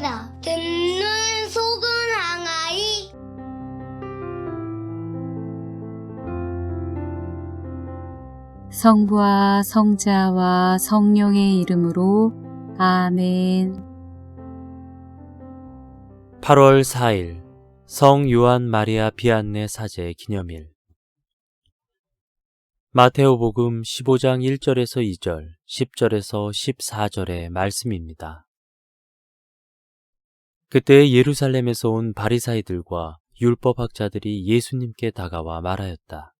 성자 듣는 속은 항아이 성부와 성자와 성령의 이름으로 아멘. 8월 4일 성 요한 마리아 비안네 사제 기념일 마테오복음 15장 1절에서 2절, 10절에서 14절의 말씀입니다. 그때 예루살렘에서 온 바리사이들과 율법학자들이 예수님께 다가와 말하였다.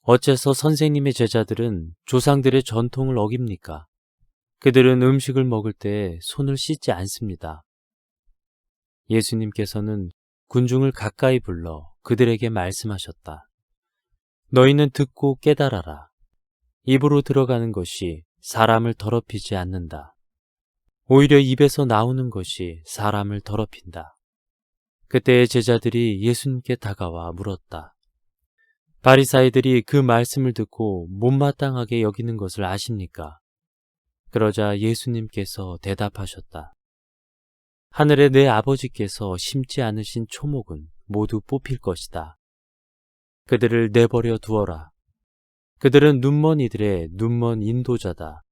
어째서 선생님의 제자들은 조상들의 전통을 어깁니까? 그들은 음식을 먹을 때 손을 씻지 않습니다. 예수님께서는 군중을 가까이 불러 그들에게 말씀하셨다. 너희는 듣고 깨달아라. 입으로 들어가는 것이 사람을 더럽히지 않는다. 오히려 입에서 나오는 것이 사람을 더럽힌다. 그때의 제자들이 예수님께 다가와 물었다. 바리사이들이 그 말씀을 듣고 못마땅하게 여기는 것을 아십니까? 그러자 예수님께서 대답하셨다. 하늘에 내 아버지께서 심지 않으신 초목은 모두 뽑힐 것이다. 그들을 내버려 두어라. 그들은 눈머니들의 눈먼 인도자다.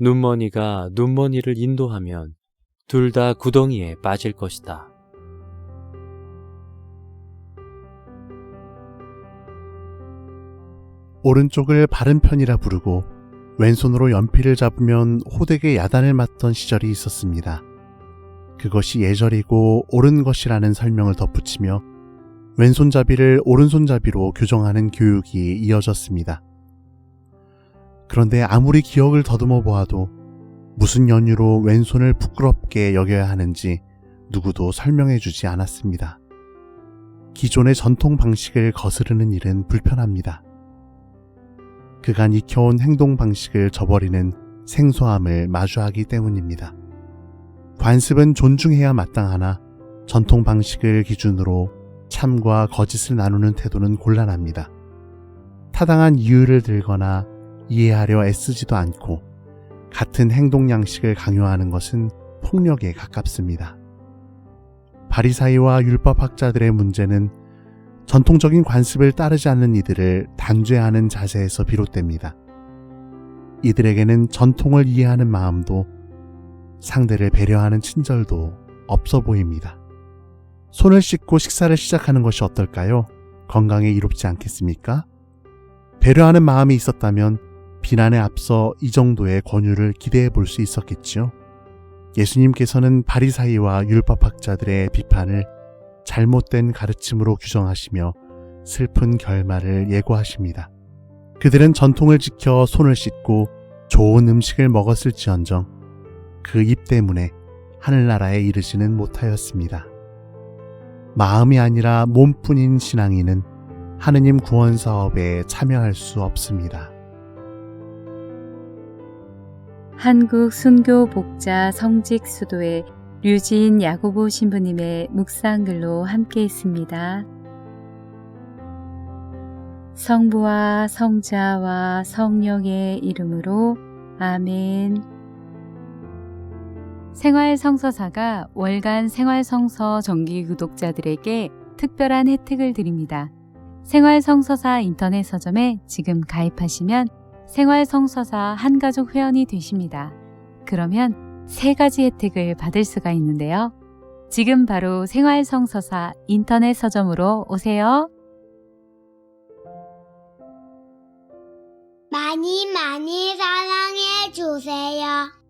눈머니가 눈머니를 인도하면 둘 다 구덩이에 빠질 것이다. 오른쪽을 바른 편이라 부르고 왼손으로 연필을 잡으면 호되게 야단을 맞던 시절이 있었습니다. 그것이 예절이고 옳은 것이라는 설명을 덧붙이며 왼손잡이를 오른손잡이로 교정하는 교육이 이어졌습니다. 그런데 아무리 기억을 더듬어 보아도 무슨 연유로 왼손을 부끄럽게 여겨야 하는지 누구도 설명해 주지 않았습니다. 기존의 전통 방식을 거스르는 일은 불편합니다. 그간 익혀온 행동 방식을 저버리는 생소함을 마주하기 때문입니다. 관습은 존중해야 마땅하나 전통 방식을 기준으로 참과 거짓을 나누는 태도는 곤란합니다. 타당한 이유를 들거나 이해하려 애쓰지도 않고 같은 행동 양식을 강요하는 것은 폭력에 가깝습니다. 바리사이와 율법학자들의 문제는 전통적인 관습을 따르지 않는 이들을 단죄하는 자세에서 비롯됩니다. 이들에게는 전통을 이해하는 마음도 상대를 배려하는 친절도 없어 보입니다. 손을 씻고 식사를 시작하는 것이 어떨까요? 건강에 이롭지 않겠습니까? 배려하는 마음이 있었다면 비난에 앞서 이 정도의 권유를 기대해 볼 수 있었겠지요. 예수님께서는 바리사이와 율법학자들의 비판을 잘못된 가르침으로 규정하시며 슬픈 결말을 예고하십니다. 그들은 전통을 지켜 손을 씻고 좋은 음식을 먹었을지언정 그 입 때문에 하늘나라에 이르지는 못하였습니다. 마음이 아니라 몸뿐인 신앙인은 하느님 구원 사업에 참여할 수 없습니다. 한국 순교 복자 성직 수도의 류진 야고보 신부님의 묵상글로 함께 있습니다. 성부와 성자와 성령의 이름으로 아멘. 생활성서사가 월간 생활성서 정기 구독자들에게 특별한 혜택을 드립니다. 생활성서사 인터넷 서점에 지금 가입하시면 생활성서사 한가족 회원이 되십니다. 그러면 세 가지 혜택을 받을 수가 있는데요. 지금 바로 생활성서사 인터넷 서점으로 오세요. 많이 많이 사랑해 주세요.